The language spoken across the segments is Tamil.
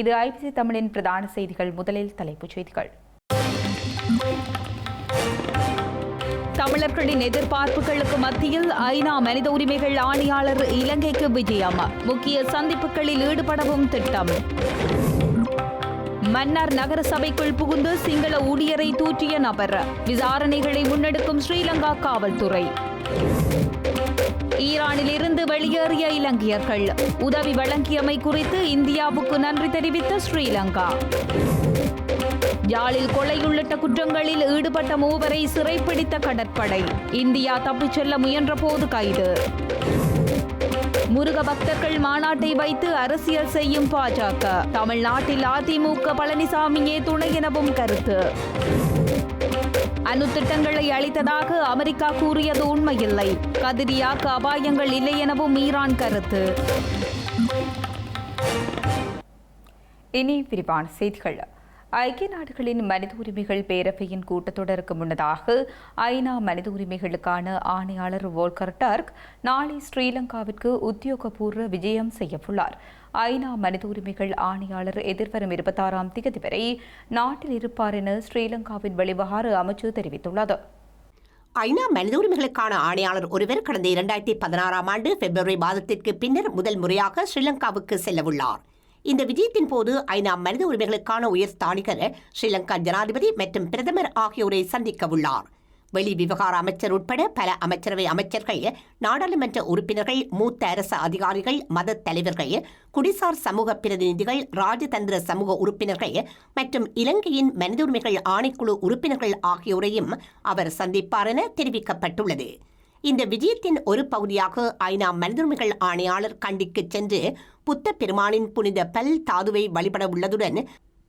இது ஐபிசி தமிழின் பிரதான செய்திகள். முதலில் தலைப்புச் செய்திகள். தமிழர்களின் எதிர்பார்ப்புகளுக்கு மத்தியில் ஐநா மனித உரிமைகள் ஆணையாளர் இலங்கைக்கு விஜயம். முக்கிய சந்திப்புகளில் ஈடுபடவும் திட்டம். மன்னார் நகர சபைக்குள் புகுந்து சிங்கள ஊழியரை தூற்றிய நபர். விசாரணைகளை முன்னெடுக்கும் ஸ்ரீலங்கா காவல்துறை. ஈரானில் இருந்து வெளியேறிய இலங்கையர்கள். உதவி வழங்கியமை குறித்து இந்தியாவுக்கு நன்றி தெரிவித்த ஸ்ரீலங்கா. யாழில் கொலை உள்ளிட்ட குற்றங்களில் ஈடுபட்ட மூவரை சிறைப்பிடித்த கடற்படை. இந்தியா தப்பிச் செல்ல முயன்றபோது கைது. முருக பக்தர்கள் மாநாட்டை வைத்து அரசியல் செய்யும் பாஜக. தமிழ்நாட்டில் அதிமுக பழனிசாமியே துணை எனவும் கருத்து. அணு திட்டங்களை அளித்ததாக அமெரிக்கா கூறியது உண்மையில்லை. கதிரியாக்கு அபாயங்கள் இல்லை எனவும் ஈரான் கருத்து. இனி விரிவான செய்திகள். ஐக்கிய நாடுகளின் மனித உரிமைகள் பேரவையின் கூட்டத்தொடருக்கு முன்னதாக ஐநா மனித உரிமைகளுக்கான ஆணையாளர் வோல்கர் டர்க் நாளை ஸ்ரீலங்காவிற்கு உத்தியோகபூர்வ விஜயம் செய்யவுள்ளார். ஐநா மனித உரிமைகள் ஆணையாளர் எதிர்வரும் இருபத்தாறாம் தேதி வரை நாட்டில் இருப்பார் என ஸ்ரீலங்காவின் வெளிவகார அமைச்சு தெரிவித்துள்ளது. ஐநா மனித உரிமைகளுக்கான ஆணையாளர் ஒருவர் கடந்த இரண்டாயிரத்தி பதினாறாம் ஆண்டு பிப்ரவரி மாதத்திற்கு பின்னர் முதல் முறையாக ஸ்ரீலங்காவுக்கு செல்லவுள்ளார். இந்த விஜயத்தின் போது ஐநா மனித உரிமைகளுக்கான உயர் ஸ்தானிகர் ஸ்ரீலங்கா ஜனாதிபதி மற்றும் பிரதமர் ஆகியோரை சந்திக்க உள்ளார். வெளி விவகார அமைச்சர் உட்பட பல அமைச்சரவை அமைச்சர்கள் நாடாளுமன்ற உறுப்பினர்கள் மூத்த அரசு அதிகாரிகள் மத தலைவர்கள் குடிசார் சமூக பிரதிநிதிகள் ராஜதந்திர சமூக உறுப்பினர்கள் மற்றும் இலங்கையின் மனித உரிமைகள் ஆணைக்குழு உறுப்பினர்கள் ஆகியோரையும் அவர் சந்திப்பார் என தெரிவிக்கப்பட்டுள்ளது. இந்த விஜயத்தின் ஒரு பகுதியாக ஐநா மனித உரிமைகள் ஆணையாளர் கண்டிக்கு சென்று புத்த பெருமானின் புனித பல் தாதுவை வழிபட உள்ளதுடன்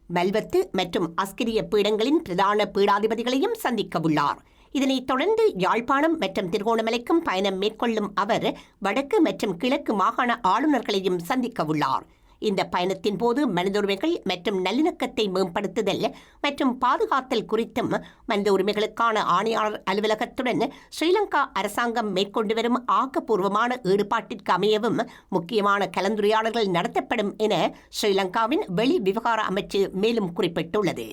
மல்வத்து மற்றும் அஸ்கிரிய பீடங்களின் பிரதான பீடாதிபதிகளையும் சந்திக்க உள்ளார். இதனைத் தொடர்ந்து யாழ்ப்பாணம் மற்றும் திருகோணமலைக்கும் பயணம் மேற்கொள்ளும் அவர் வடக்கு மற்றும் கிழக்கு மாகாண ஆளுநர்களையும் சந்திக்க உள்ளார். இந்த பயணத்தின் போது மனித உரிமைகள் மற்றும் நல்லிணக்கத்தை மேம்படுத்துதல் மற்றும் பாதுகாத்தல் குறித்தும் மனித உரிமைகளுக்கான ஆணையாளர் அலுவலகத்துடன் ஸ்ரீலங்கா அரசாங்கம் மேற்கொண்டு வரும் ஆக்கப்பூர்வமான ஈடுபாட்டிற்கு அமையவும் முக்கியமான கலந்துரையாடல்கள் நடத்தப்படும் என ஸ்ரீலங்காவின் வெளி விவகார அமைச்சு மேலும் குறிப்பிட்டுள்ளது.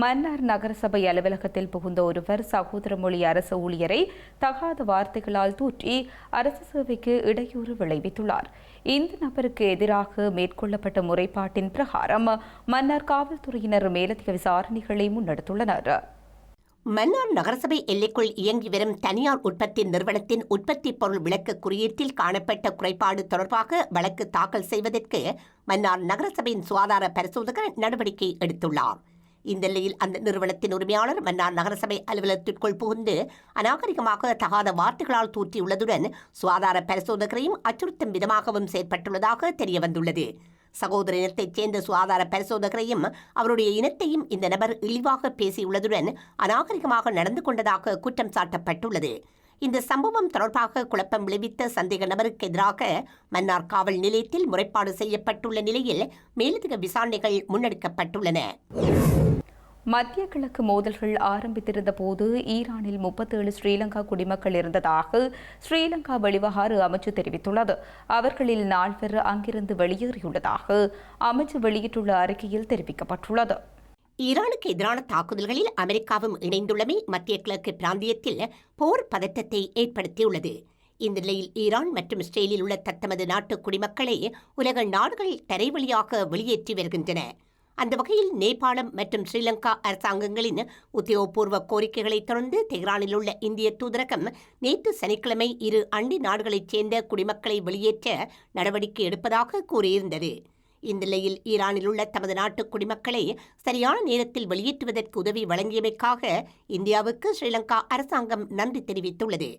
மன்னார் நகரசபை அலுவலகத்தில் புகுந்த ஒருவர் சகோதர மொழி அரசு ஊழியரை தகாத வார்த்தைகளால் தூற்றி அரசு சேவைக்கு இடையூறு விளைவித்துள்ளார். இந்த நபருக்கு எதிராக மேற்கொள்ளப்பட்ட முறைப்பாட்டின் பிரகாரம் மன்னார் காவல்துறையினர் மேலதிக விசாரணைகளை முன்னெடுத்துள்ளனர். மன்னார் நகரசபை எல்லைக்குள் இயங்கி வரும் தனியார் உற்பத்தி நிறுவனத்தின் உற்பத்தி பொருள் விளக்கு குறியீட்டில் காணப்பட்ட குறைபாடு தொடர்பாக வழக்கு தாக்கல் செய்வதற்கு மன்னார் நகரசபையின் சுகாதார பரிசோதகர் நடவடிக்கை எடுத்துள்ளார். இந்த நிலையில் அந்த நிறுவனத்தின் உரிமையாளர் மன்னார் நகரசபை அலுவலகத்திற்குள் புகுந்து அநாகரிகமாக தகாத வார்த்தைகளால் தூற்றியுள்ளதுடன் சுகாதார பரிசோதகரையும் அச்சுறுத்தும் விதமாகவும் செயற்பட்டுள்ளதாக தெரியவந்துள்ளது. சகோதர இனத்தைச் சேர்ந்த சுகாதார பரிசோதகரையும் அவருடைய இனத்தையும் இந்த நபர் இழிவாக பேசியுள்ளதுடன் அநாகரிகமாக நடந்து கொண்டதாக குற்றம் சாட்டப்பட்டுள்ளது. இந்த சம்பவம் தொடர்பாக குழப்பம் விளைவித்த சந்தேக நபருக்கு எதிராக மன்னார் காவல் நிலையத்தில் முறைப்பாடு செய்யப்பட்டுள்ள நிலையில் மேலதிக விசாரணைகள் முன்னெடுக்கப்பட்டுள்ளன. மத்திய கிழக்கு மோதல்கள் ஆரம்பித்திருந்த போது ஈரானில் முப்பத்தேழு ஸ்ரீலங்கா குடிமக்கள் இருந்ததாக ஸ்ரீலங்கா வெளிவகார அமைச்சு தெரிவித்துள்ளது. அவர்களில் நால்வர் அங்கிருந்து வெளியேறியுள்ளதாக அமைச்சு வெளியிட்டுள்ள அறிக்கையில் தெரிவிக்கப்பட்டுள்ளது. ஈரானுக்கு எதிரான தாக்குதல்களில் அமெரிக்காவும் இணைந்துள்ளமை மத்திய கிழக்கு பிராந்தியத்தில் போர் பதட்டத்தை ஏற்படுத்தியுள்ளது. இந்த நிலையில் ஈரான் மற்றும் இஸ்ரேலில் உள்ள தத்தமது நாட்டு குடிமக்களை உலக நாடுகள் தரைவழியாக வெளியேற்றி வருகின்றன. அந்த வகையில் நேபாளம் மற்றும் ஸ்ரீலங்கா அரசாங்கங்களின் உத்தியோகபூர்வ கோரிக்கைகளை தொடர்ந்து தெஹ்ரானில் உள்ள இந்திய தூதரகம் நேற்று சனிக்கிழமை இரு அண்டி நாடுகளைச் சேர்ந்த குடிமக்களை வெளியேற்ற நடவடிக்கை எடுப்பதாக கூறியிருந்தது. இந்நிலையில் ஈரானில் உள்ள தமது நாட்டு குடிமக்களை சரியான நேரத்தில் வெளியேற்றுவதற்கு உதவி வழங்கியமைக்காக இந்தியாவுக்கு ஸ்ரீலங்கா அரசாங்கம் நன்றி தெரிவித்துள்ளது.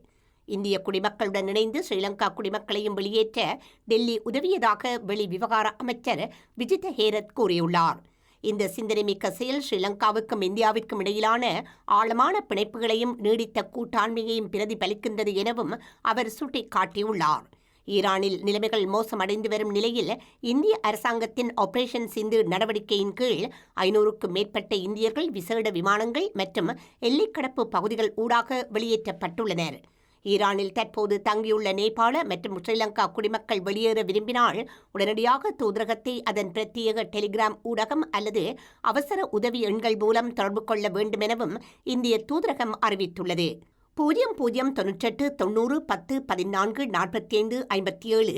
இந்திய குடிமக்களுடன் இணைந்து ஸ்ரீலங்கா குடிமக்களையும் வெளியேற்ற டெல்லி உதவியதாக வெளி விவகார அமைச்சர் விஜித ஹேரத் கூறியுள்ளார். இந்த சிந்தனைமிக்க செயல் ஸ்ரீலங்காவுக்கும் இந்தியாவிற்கும் இடையிலான ஆழமான பிணைப்புகளையும் நீடித்த கூட்டாண்மையையும் பிரதிபலிக்கின்றது எனவும் அவர் சுட்டிக்காட்டியுள்ளார். ஈரானில் நிலைமைகள் மோசமடைந்து வரும் நிலையில் இந்திய அரசாங்கத்தின் ஆபரேஷன் சிந்து நடவடிக்கையின் கீழ் ஐநூறுக்கும் மேற்பட்ட இந்தியர்கள் விசேட விமானங்கள் மற்றும் எல்லைக்கடப்பு பகுதிகள் ஊடாக வெளியேற்றப்பட்டுள்ளனர். ஈரானில் தற்போது தங்கியுள்ள நேபாள மற்றும் ஸ்ரீலங்கா குடிமக்கள் வெளியேற விரும்பினால் உடனடியாக தூதரகத்தை அதன் பிரத்யேக டெலிகிராம் ஊடகம் அல்லது அவசர உதவி எண்கள் மூலம் தொடர்பு கொள்ள வேண்டுமெனவும் இந்திய தூதரகம் அறிவித்துள்ளது. பூஜ்ஜியம் பூஜ்ஜியம் தொன்னூற்றெட்டு தொண்ணூறு பத்து பதினான்கு நாற்பத்தி ஐந்து ஐம்பத்தி ஏழு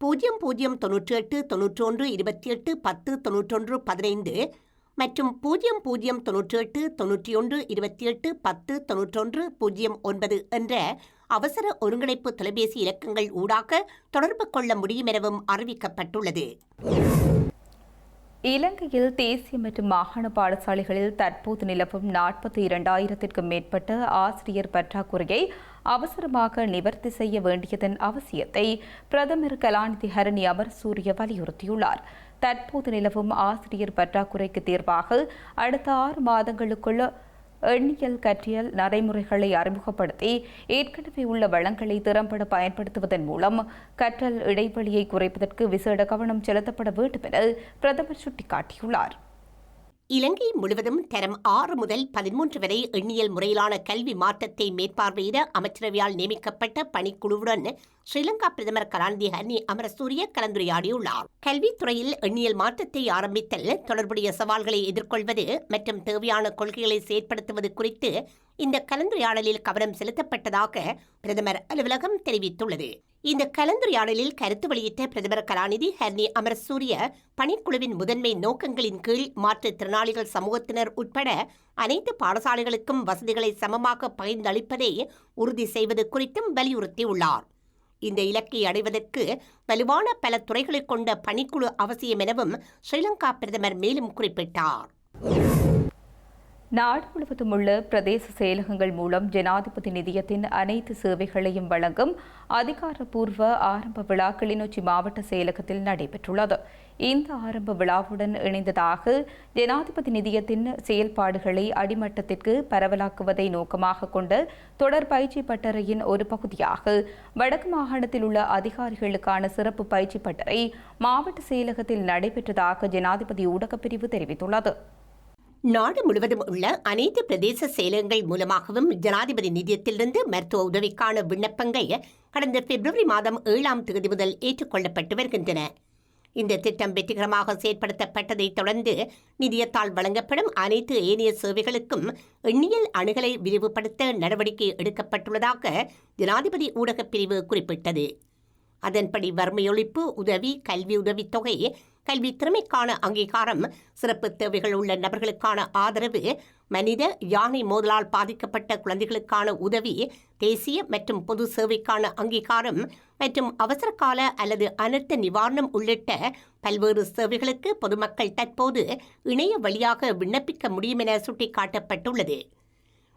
பூஜ்ஜியம் பூஜ்ஜியம் தொன்னூற்றி எட்டு தொன்னூற்றொன்று இருபத்தி எட்டு பத்து தொன்னூற்றொன்று பதினைந்து மற்றும் பூஜ்ஜியம் பூஜ்ஜியம் தொன்னூற்றி எட்டு தொன்னூற்றி ஒன்று இருபத்தி எட்டு பத்து தொன்னூற்றொன்று பூஜ்ஜியம் ஒன்பது என்ற அவசர ஒருங்கிணைப்பு தொலைபேசி இலக்கங்கள் ஊடாக தொடர்பு கொள்ள முடியும் எனவும் அறிவிக்கப்பட்டுள்ளது. இலங்கையில் தேசிய மற்றும் மாகாண பாடசாலைகளில் தற்போது நிலவும் நாற்பத்தி இரண்டாயிரத்திற்கும் மேற்பட்ட ஆசிரியர் பற்றாக்குறையை அவசரமாக நிவர்த்தி செய்ய வேண்டியதன் அவசியத்தை பிரதமர் கலாநிதி ஹரணி அமர்சூரிய வலியுறுத்தியுள்ளார். தற்போது நிலவும் ஆசிரியர் பற்றாக்குறைக்கு தீர்வாக அடுத்த ஆறு மாதங்களுக்குள் எண்ணியல் கற்றியல் நடைமுறைகளை அறிமுகப்படுத்தி ஏற்கனவே உள்ள வளங்களை திறம்பட பயன்படுத்துவதன் மூலம் கற்றல் இடைவெளியை குறைப்பதற்கு விசேட கவனம் செலுத்தப்பட வேண்டும் என பிரதமர் சுட்டிக்காட்டியுள்ளார். இலங்கை முழுவதும் தரம் ஆறு முதல் பதிமூன்று வரை எண்ணியல் முறையிலான கல்வி மாற்றத்தை மேற்பார்வையிட அமைச்சரவையால் நியமிக்கப்பட்ட பணிக்குழுவுடன் ஸ்ரீலங்கா பிரதமர் கலாநிதி ஹர்னி அமரசூரிய கலந்துரையாடியுள்ளார். கல்வித்துறையில் எண்ணியல் மாற்றத்தை ஆரம்பித்தல் தொடர்புடைய சவால்களை எதிர்கொள்வது மற்றும் தேவையான கொள்கைகளை செயற்படுத்துவது குறித்து இந்த கலந்துரையாடலில் கவனம் செலுத்தப்பட்டதாக பிரதமர் அலுவலகம் தெரிவித்துள்ளது. இந்த கலந்துரையாடலில் கருத்து வெளியிட்ட பிரதமர் கலாநிதி ஹர்னி அமரசூரிய பணிக்குழுவின் முதன்மை நோக்கங்களின் கீழ் மாற்றுத்திறனாளிகள் சமூகத்தினர் உட்பட அனைத்து பாடசாலைகளுக்கும் வசதிகளை சமமாக பகிர்ந்தளிப்பதை உறுதி செய்வது குறித்தும் வலியுறுத்தியுள்ளார். இந்த இலக்கை அடைவதற்கு வலுவான பல துறைகளைக் கொண்ட பணிக்குழு அவசியம் எனவும் ஸ்ரீலங்கா பிரதமர் மேலும் குறிப்பிட்டார். நாடு முழுவதும் உள்ள பிரதேச செயலகங்கள் மூலம் ஜனாதிபதி நிதியத்தின் அனைத்து சேவைகளையும் வழங்கும் அதிகாரப்பூர்வ ஆரம்ப விழா கிளிநொச்சி மாவட்ட செயலகத்தில் நடைபெற்றுள்ளது. இந்த ஆரம்ப விழாவுடன் இணைந்ததாக ஜனாதிபதி நிதியத்தின் செயல்பாடுகளை அடிமட்டத்திற்கு பரவலாக்குவதை நோக்கமாக கொண்ட தொடர் பயிற்சி பட்டறையின் ஒரு பகுதியாக வடக்கு மாகாணத்தில் உள்ள அதிகாரிகளுக்கான சிறப்பு பயிற்சி பட்டறை மாவட்ட செயலகத்தில் நடைபெற்றதாக ஜனாதிபதி ஊடகப் பிரிவு தெரிவித்துள்ளது. நாடு முழுவதும் உள்ள அனைத்து பிரதேச செயலகங்கள் மூலமாகவும் ஜனாதிபதி நிதியத்திலிருந்து மருத்துவ உதவிக்கான விண்ணப்பங்கள் கடந்த பிப்ரவரி மாதம் ஏழாம் தேதி முதல் ஏற்றுக்கொள்ளப்பட்டு வருகின்றன. இந்த திட்டம் வெற்றிகரமாக செயற்படுத்தப்பட்டதைத் தொடர்ந்து நிதியத்தால் வழங்கப்படும் அனைத்து ஏனைய சேவைகளுக்கும் எண்ணியல் அணுகலை விரிவுபடுத்த நடவடிக்கை எடுக்கப்பட்டுள்ளதாக ஜனாதிபதி ஊடகப் பிரிவு குறிப்பிட்டது. அதன்படி வறுமையொழிப்பு உதவி கல்வி உதவித்தொகை கல்வி திறமைக்கான அங்கீகாரம் சிறப்பு தேவைகள் உள்ள நபர்களுக்கான ஆதரவு மனித யானை மோதலால் பாதிக்கப்பட்ட குழந்தைகளுக்கான உதவி தேசிய மற்றும் பொது சேவைக்கான அங்கீகாரம் மற்றும் அவசரகால அல்லது அனர்த்த நிவாரணம் உள்ளிட்ட பல்வேறு சேவைகளுக்கு பொதுமக்கள் தற்போது இணைய வழியாக விண்ணப்பிக்க முடியும் என சுட்டிக்காட்டப்பட்டுள்ளது.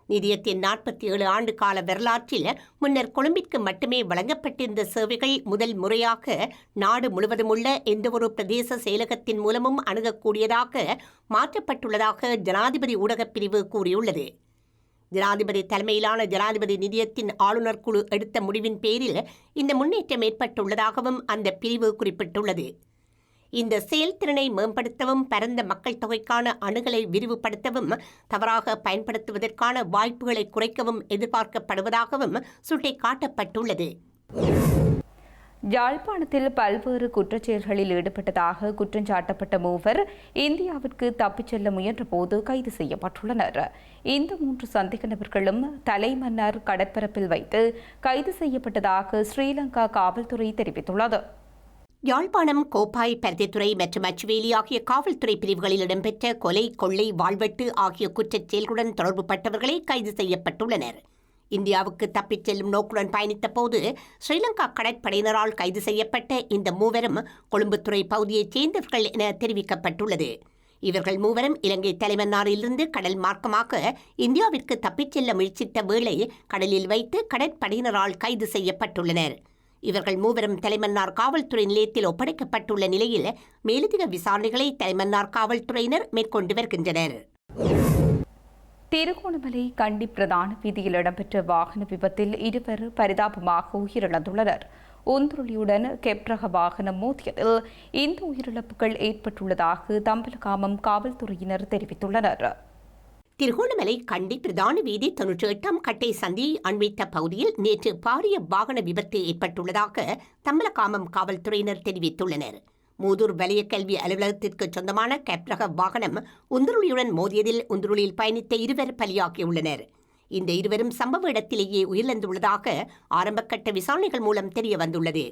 நிதியத்தின் நாற்பத்தி ஏழு ஆண்டு கால வரலாற்றில் முன்னர் கொழும்பிற்கு மட்டுமே வழங்கப்பட்டிருந்த சேவைகள் முதல் முறையாக நாடு முழுவதும் உள்ள எந்தவொரு பிரதேச செயலகத்தின் மூலமும் அணுகக்கூடியதாக மாற்றப்பட்டுள்ளதாக ஜனாதிபதி ஊடகப் பிரிவு கூறியுள்ளது. ஜனாதிபதி தலைமையிலான ஜனாதிபதி நிதியத்தின் ஆளுநர் குழு எடுத்த முடிவின் பேரில் இந்த முன்னேற்றம் ஏற்பட்டுள்ளதாகவும் அந்த பிரிவு குறிப்பிட்டுள்ளது. இந்த செயல்திறனை மேம்படுத்தவும் பரந்த மக்கள் தொகைக்கான அணுகலை விரிவுபடுத்தவும் தவறாக பயன்படுத்துவதற்கான வாய்ப்புகளை குறைக்கவும் எதிர்பார்க்கப்படுவதாகவும் சுட்டிக்காட்டப்பட்டுள்ளது. யாழ்ப்பாணத்தில் பல்வேறு குற்றச்செயல்களில் ஈடுபட்டதாக குற்றஞ்சாட்டப்பட்ட மூவர் இந்தியாவிற்கு தப்பிச் செல்ல முயன்றபோது கைது செய்யப்பட்டுள்ளனர். இந்த மூன்று சந்தேக நபர்களும் தலைமன்னார் கடற்பரப்பில் வைத்து கைது செய்யப்பட்டதாக ஸ்ரீலங்கா காவல்துறை தெரிவித்துள்ளது. யாழ்ப்பாணம் கோப்பாய் பருத்தித்துறை மற்றும் அச்சுவேலி ஆகிய காவல்துறை பிரிவுகளில் இடம்பெற்ற கொலை கொள்ளை வாழ்வெட்டு ஆகிய குற்றச் செயல்களுடன் தொடர்புபட்டவர்களே கைது செய்யப்பட்டுள்ளனர். இந்தியாவுக்கு தப்பிச் செல்லும் நோக்குடன் பயணித்த போது ஸ்ரீலங்கா கடற்படையினரால் கைது செய்யப்பட்ட இந்த மூவரும் கொழும்புத்துறை பகுதியைச் சேர்ந்தவர்கள் என தெரிவிக்கப்பட்டுள்ளது. இவர்கள் மூவரும் இலங்கை தலைமன்னாரிலிருந்து கடல் மார்க்கமாக இந்தியாவிற்கு தப்பிச் செல்ல முயற்சித்த வேளை கடலில் வைத்து கடற்படையினரால் கைது செய்யப்பட்டுள்ளனர். இவர்கள் மூவரும் தலைமன்னார் காவல்துறை நிலையத்தில் ஒப்படைக்கப்பட்டுள்ள நிலையில் மேலதிக விசாரணைகளை தலைமன்னார் காவல்துறையினர் மேற்கொண்டு வருகின்றனர். திருகோணமலை கண்டி பிரதான வீதியில் இடம்பெற்ற வாகன விபத்தில் இருவர் பரிதாபமாக உயிரிழந்துள்ளனர். உந்துருளியுடன் கெப்ரக வாகனம் மோதியதில் இந்த உயிரிழப்புகள் ஏற்பட்டுள்ளதாக தம்பலகாமம் காவல்துறையினர் தெரிவித்துள்ளனர். திருகோணமலை கண்டி பிரதான வீதி தொன்னூற்றி எட்டாம் கட்டை சந்தி அண்மித்த பகுதியில் நேற்று பாரிய வாகன விபத்து ஏற்பட்டுள்ளதாக தம்பலகாமம் காவல்துறையினர் தெரிவித்துள்ளனர். மூதூர் வலய கல்வி அலுவலகத்திற்கு சொந்தமான கேப்ரக வாகனம் உந்துருளியுடன் மோதியதில் உந்துருளியில் பயணித்த இருவர் பலியாகியுள்ளனர். இந்த இருவரும் சம்பவ இடத்திலேயே உயிரிழந்துள்ளதாக ஆரம்பக்கட்ட விசாரணைகள் மூலம் தெரிய வந்துள்ளது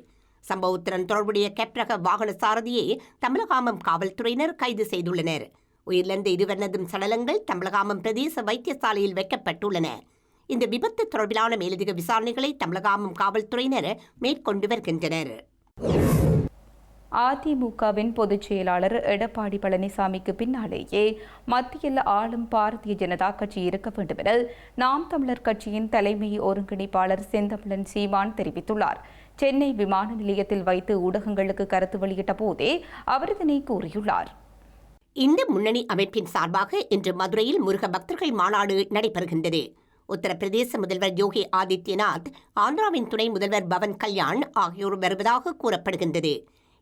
சம்பவத்துடன் தொடர்புடைய கேப்ரக வாகன சாரதியை தமிழகாமம் காவல்துறையினர் கைது செய்துள்ளனர். உயிரிழந்த இருவரதும் சடலங்கள் தமிழகாமம் பிரதேச வைத்தியசாலையில் வைக்கப்பட்டுள்ளன. இந்த விபத்து தொடர்பிலான மேலதிக விசாரணைகளை தமிழகாமம் காவல்துறையினர் மேற்கொண்டு வருகின்றனர். அதிமுகவின் பொதுச் செயலாளர் எடப்பாடி பழனிசாமிக்கு பின்னாலேயே மத்தியில் ஆளும் பாரதிய ஜனதா கட்சி இருக்க வேண்டும் என நாம் தமிழர் கட்சியின் தலைமை ஒருங்கிணைப்பாளர் செந்தமிழன் சீமான் தெரிவித்துள்ளார். சென்னை விமான நிலையத்தில் வைத்து ஊடகங்களுக்கு கருத்து வெளியிட்ட போதே அவர் இதனை கூறியுள்ளார். இந்த முன்னணி அமைப்பின் சார்பாக இன்று மதுரையில் முருக பக்தர்கள் மாநாடு நடைபெறுகின்றது. உத்தரப்பிரதேச முதல்வர் யோகி ஆதித்யநாத் ஆந்திராவின் துணை முதல்வர் பவன் கல்யாண் ஆகியோர் வருவதாக கூறப்படுகின்றது.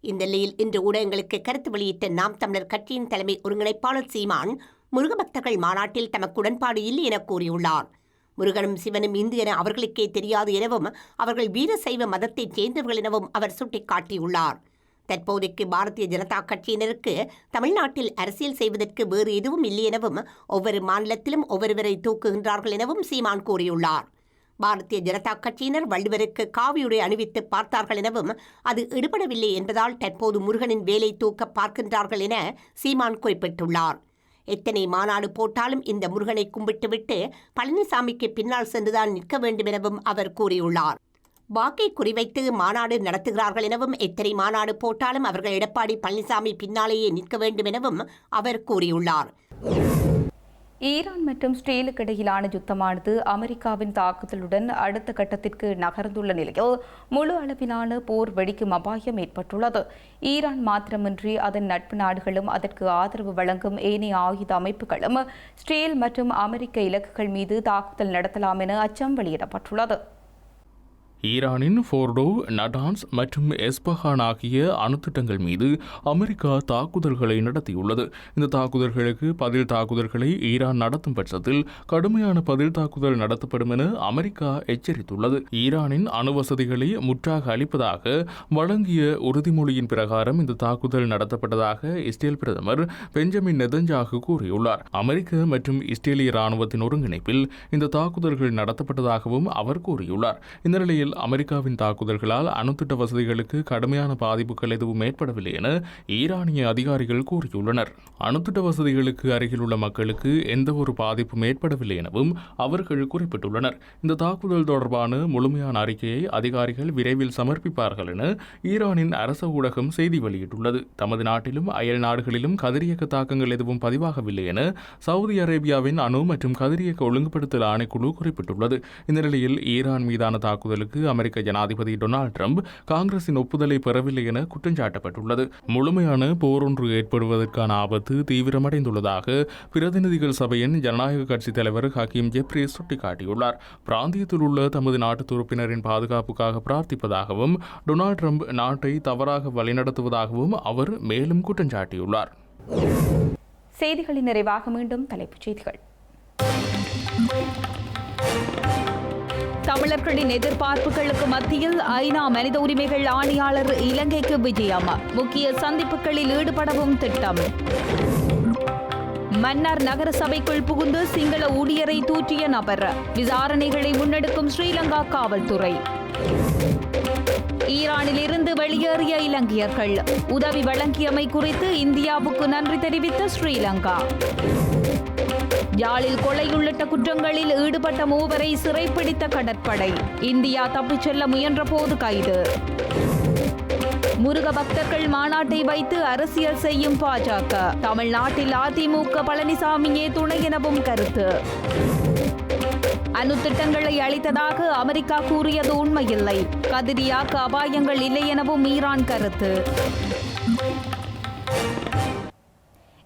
இந்த நிலையில் இன்று ஊடகங்களுக்கு கருத்து வெளியிட்ட நாம் தமிழர் கட்சியின் தலைமை ஒருங்கிணைப்பாளர் சீமான் முருக பக்தர்கள் மாநாட்டில் தமக்கு உடன்பாடு இல்லை என கூறியுள்ளார். முருகனும் சிவனும் இந்து என அவர்களுக்கே தெரியாது எனவும் அவர்கள் வீரசைவ மதத்தைச் சேர்ந்தவர்கள் எனவும் அவர் சுட்டிக்காட்டியுள்ளார். தற்போதைக்கு பாரதிய ஜனதா கட்சியினருக்கு தமிழ்நாட்டில் அரசியல் செய்வதற்கு வேறு எதுவும் இல்லை எனவும் ஒவ்வொரு மாநிலத்திலும் ஒவ்வொருவரை தூக்குகின்றார்கள் எனவும் சீமான் கூறியுள்ளார். பாரதிய ஜனதா கட்சியினர் வள்ளுவருக்கு காவியுடை அணிவித்து பார்த்தார்கள் எனவும் அது எடுபடவில்லை என்பதால் தற்போது முருகனின் வேலை தூக்க பார்க்கின்றார்கள் என சீமான் குறிப்பிட்டுள்ளார். எத்தனை மாநாடு போட்டாலும் இந்த முருகனை கும்பிட்டுவிட்டு பழனிசாமிக்கு பின்னால் சென்றுதான் நிற்க வேண்டும் எனவும் அவர் கூறியுள்ளார். வாக்கை குறிவைத்து மாநாடு நடத்துகிறார்கள் எனவும் எத்தனை மாநாடு போட்டாலும் அவர்கள் எடப்பாடி பழனிசாமி பின்னாலேயே நிற்க வேண்டும் எனவும் அவர் கூறியுள்ளார். ஈரான் மற்றும் ஸ்ரீலுக்கு இடையிலான யுத்தமானது அமெரிக்காவின் தாக்குதலுடன் அடுத்த கட்டத்திற்கு நகர்ந்துள்ள நிலையில் முழு அளவிலான போர் வெடிக்கும் அபாயம் ஏற்பட்டுள்ளது. ஈரான் மாத்திரமின்றி அதன் நட்பு நாடுகளும் அதற்கு ஆதரவு வழங்கும் ஏனைய ஆயுத அமைப்புகளும் ஸ்ரீல் மற்றும் அமெரிக்க இலக்குகள் மீது தாக்குதல் நடத்தலாம் என அச்சம் வெளியிடப்பட்டுள்ளது. ஈரானின் ஃபோர்டோ நடான்ஸ் மற்றும் எஸ்பஹான் ஆகிய அணுத்திட்டங்கள் மீது அமெரிக்கா தாக்குதல்களை நடத்தியுள்ளது. இந்த தாக்குதல்களுக்கு பதில் தாக்குதல்களை ஈரான் நடத்தும் பட்சத்தில் கடுமையான பதில் தாக்குதல் நடத்தப்படும் என அமெரிக்கா எச்சரித்துள்ளது. ஈரானின் அணுவசதிகளை முற்றாக அளிப்பதாக வழங்கிய உறுதிமொழியின் பிரகாரம் இந்த தாக்குதல் நடத்தப்பட்டதாக இஸ்ரேல் பிரதமர் பெஞ்சமின் நெதஞ்சாகு கூறியுள்ளார். அமெரிக்க மற்றும் இஸ்ரேலிய ராணுவத்தின் ஒருங்கிணைப்பில் இந்த தாக்குதல்கள் நடத்தப்பட்டதாகவும் அவர் கூறியுள்ளார். இந்த நிலையில் அமெரிக்காவின் தாக்குதல்களால் அணுத்திட்ட வசதிகளுக்கு கடுமையான பாதிப்புகள் எதுவும் ஏற்படவில்லை என ஈரானிய அதிகாரிகள் கூறியுள்ளனர். அணுத்திட்ட வசதிகளுக்கு அருகில் உள்ள மக்களுக்கு எந்த ஒரு பாதிப்பும் ஏற்படவில்லை எனவும் அவர்கள் குறிப்பிட்டுள்ளனர். இந்த தாக்குதல் தொடர்பான முழுமையான அறிக்கையை அதிகாரிகள் விரைவில் சமர்ப்பிப்பார்கள் என ஈரானின் அரச ஊடகம் செய்தி வெளியிட்டுள்ளது. தமது நாட்டிலும் அயல் நாடுகளிலும் கதிரியக்க தாக்கங்கள் எதுவும் பதிவாகவில்லை என சவுதி அரேபியாவின் அணு மற்றும் கதிரியக்க ஒழுங்குபடுத்தல் ஆணைக்குழு குறிப்பிட்டுள்ளது. இந்த நிலையில் ஈரான் மீதான தாக்குதலுக்கு அமெரிக்க ஜனாதிபதி டொனால்டு ட்ரம்ப் காங்கிரசின் ஒப்புதலை பெறவில்லை என குற்றஞ்சாட்டப்பட்டுள்ளது முழுமையான போர் ஒன்று ஏற்படுவதற்கான ஆபத்து தீவிரமடைந்துள்ளதாக பிரதிநிதிகள் சபையின் ஜனநாயக கட்சி தலைவர் ஹக்கீம் ஜெப்ரி சுட்டிக்காட்டியுள்ளார். பிராந்தியத்தில் உள்ள தமது நாட்டு உறுப்பினரின் பாதுகாப்புக்காக பிரார்த்திப்பதாகவும் டொனால்டு ட்ரம்ப் நாட்டை தவறாக வழிநடத்துவதாகவும் அவர் மேலும் குற்றஞ்சாட்டியுள்ளார் செய்திகளின் நிறைவாக மீண்டும் தலைப்புச் செய்திகள். தமிழர்களின் எதிர்பார்ப்புகளுக்கு மத்தியில் ஐநா மனித உரிமைகள் ஆணையாளர் இலங்கைக்கு விஜயம். முக்கிய சந்திப்புகளில் ஈடுபடவும் திட்டம். மன்னார் நகரசபைக்குள் புகுந்து சிங்கள ஊழியரை தூற்றிய நபர். விசாரணைகளை முன்னெடுக்கும் ஸ்ரீலங்கா காவல்துறை. ஈரானில் இருந்து வெளியேறிய இலங்கையர்கள். உதவி வழங்கியமை குறித்து இந்தியாவுக்கு நன்றி தெரிவித்த ஸ்ரீலங்கா. யாழில் கொலை உள்ளிட்ட குற்றங்களில் ஈடுபட்ட மூவரை சிறைப்பிடித்த கடற்படை. இந்தியா தப்பிச் செல்ல முயன்றபோது கைது. முருக பக்தர்கள் மாநாட்டை வைத்து அரசியல் செய்யும் பாஜக. தமிழ்நாட்டில் அதிமுக பழனிசாமியே துணை எனவும் கருத்து. அணு திட்டங்களை அளித்ததாக அமெரிக்கா கூறியது உண்மையில்லை. கதிரியாக்கு அபாயங்கள் இல்லை எனவும் ஈரான் கருத்து.